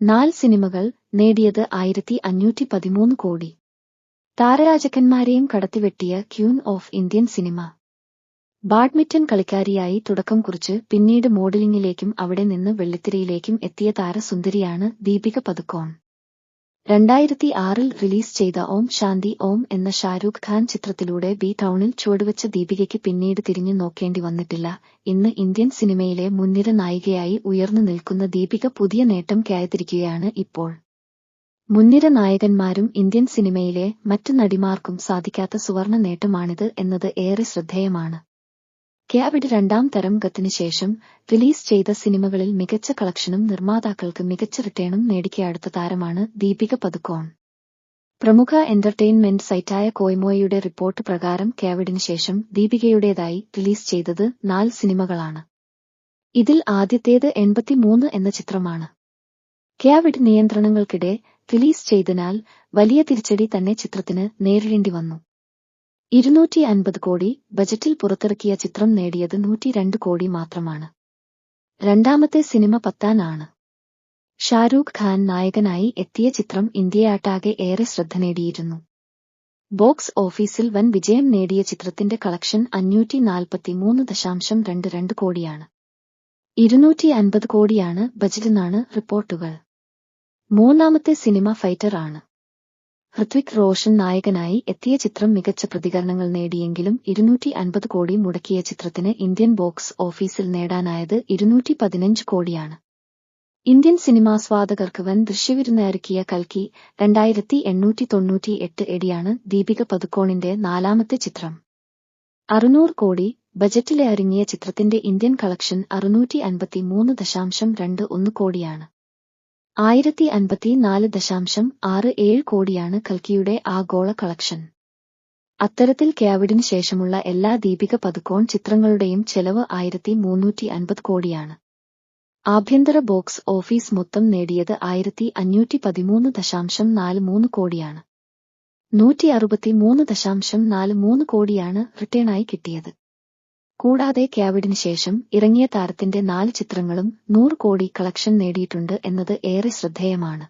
നാല് സിനിമകൾ നേടിയത് ആയിരത്തി അഞ്ഞൂറ്റി പതിമൂന്ന് കോടി. താരരാജക്കന്മാരെയും കടത്തിവെട്ടിയ queen of Indian cinema. Badminton കളിക്കാരിയായി തുടക്കം കുറിച്ച് പിന്നീട് മോഡലിംഗിലേക്കും അവിടെ നിന്ന് വെള്ളിത്തിരയിലേക്കും എത്തിയ താരസുന്ദരിയാണ് ദീപിക പതുക്കോൺ രണ്ടായിരത്തി ആറിൽ റിലീസ് ചെയ്ത ഓം ശാന്തി ഓം എന്ന ഷാരൂഖ് ഖാൻ ചിത്രത്തിലൂടെ ബി ടൗണിൽ ചുവടുവച്ച ദീപികയ്ക്ക് പിന്നീട് തിരിഞ്ഞു നോക്കേണ്ടി വന്നിട്ടില്ല. ഇന്ന് ഇന്ത്യൻ സിനിമയിലെ മുൻനിര നായികയായി ഉയർന്നു നിൽക്കുന്ന ദീപിക പുതിയ നേട്ടം കയത്തിരിക്കുകയാണ് ഇപ്പോൾ. മുൻനിര നായകന്മാരും ഇന്ത്യൻ സിനിമയിലെ മറ്റു നടിമാർക്കും സാധിക്കാത്ത സുവർണ നേട്ടമാണിത് എന്നത് ഏറെ ശ്രദ്ധേയമാണ്. ക്യാവിഡ് രണ്ടാം തരം ഗത്തിന് ശേഷം റിലീസ് ചെയ്ത സിനിമകളിൽ മികച്ച കളക്ഷനും നിർമ്മാതാക്കൾക്ക് മികച്ച റിട്ടേണും നേടിക്കയടുത്ത താരമാണ് ദീപിക പതുക്കോൺ പ്രമുഖ എന്റർടൈൻമെന്റ് സൈറ്റായ കോയ്മോയുടെ റിപ്പോർട്ട് പ്രകാരം ക്യാവിഡിന് ശേഷം ദീപികയുടേതായി റിലീസ് ചെയ്തത് നാല് സിനിമകളാണ്. ഇതിൽ ആദ്യത്തേത് എൺപത്തിമൂന്ന് എന്ന ചിത്രമാണ്. ക്യാബിഡ് നിയന്ത്രണങ്ങൾക്കിടെ റിലീസ് ചെയ്തതിനാൽ വലിയ തിരിച്ചടി തന്നെ ചിത്രത്തിന് നേരിടേണ്ടി വന്നു. ഇരുന്നൂറ്റി അൻപത് കോടി ബജറ്റിൽ പുറത്തിറക്കിയ ചിത്രം നേടിയത് നൂറ്റി രണ്ട് കോടി മാത്രമാണ്. രണ്ടാമത്തെ സിനിമ പത്താനാണ്. ഷാരൂഖ് ഖാൻ നായകനായി എത്തിയ ചിത്രം ഇന്ത്യയാട്ടാകെ ഏറെ ശ്രദ്ധ നേടിയിരുന്നു. ബോക്സ് ഓഫീസിൽ വൻ വിജയം നേടിയ ചിത്രത്തിന്റെ കളക്ഷൻ അഞ്ഞൂറ്റി നാൽപ്പത്തിമൂന്ന് ദശാംശം രണ്ട് രണ്ട് കോടിയാണ്. ഇരുന്നൂറ്റി അൻപത് കോടിയാണ് ബജറ്റെന്നാണ് റിപ്പോർട്ടുകൾ. മൂന്നാമത്തെ സിനിമ ഫൈറ്റർ ആണ്. ഹൃത്വിക് റോഷൻ നായകനായി എത്തിയ ചിത്രം മികച്ച പ്രതികരണങ്ങൾ നേടിയെങ്കിലും ഇരുന്നൂറ്റി അൻപത് കോടി മുടക്കിയ ചിത്രത്തിന് ഇന്ത്യൻ ബോക്സ് ഓഫീസിൽ നേടാനായത് ഇരുന്നൂറ്റി പതിനഞ്ച് കോടിയാണ്. ഇന്ത്യൻ സിനിമാസ്വാദകർക്ക് വൻ ദൃശ്യവിരുന്നൊരുക്കിയ കൽക്കി രണ്ടായിരത്തി എണ്ണൂറ്റി തൊണ്ണൂറ്റി എട്ട് എടിയാണ് ദീപിക പതുക്കോണിന്റെ നാലാമത്തെ ചിത്രം. അറുന്നൂറ് കോടി ബജറ്റിലെ അരുങ്ങിയ ചിത്രത്തിന്റെ ഇന്ത്യൻ കളക്ഷൻ അറുന്നൂറ്റി അൻപത്തിമൂന്ന് ദശാംശം രണ്ട് ഒന്ന് കോടിയാണ്. ആയിരത്തി അൻപത്തിനാല് ദശാംശം ആറ് ഏഴ് കോടിയാണ് കൽക്കിയുടെ ആഗോള കളക്ഷൻ. അത്തരത്തിൽ കാവിഡിന് ശേഷമുള്ള എല്ലാ ദീപിക പതുക്കോൺ ചിത്രങ്ങളുടെയും ചെലവ് ആയിരത്തി മുന്നൂറ്റി അൻപത് കോടിയാണ്. ആഭ്യന്തര ബോക്സ് ഓഫീസ് മൊത്തം നേടിയത് ആയിരത്തി അഞ്ഞൂറ്റി പതിമൂന്ന് ദശാംശം നാല് മൂന്ന് കോടിയാണ്. നൂറ്റി അറുപത്തിമൂന്ന് ദശാംശം നാല് മൂന്ന് കോടിയാണ് റിട്ടേണായി കിട്ടിയത്. കൂടാതെ ക്യാവിഡിന് ശേഷം ഇറങ്ങിയ താരത്തിന്റെ നാല് ചിത്രങ്ങളും നൂറ് കോടി കളക്ഷൻ നേടിയിട്ടുണ്ട് എന്നത് ഏറെ ശ്രദ്ധേയമാണ്.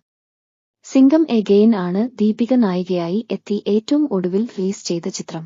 സിംഗം എഗെയിൻ ആണ് ദീപിക നായികയായി എത്തി ഏറ്റവും ഒടുവിൽ റിലീസ് ചെയ്ത ചിത്രം.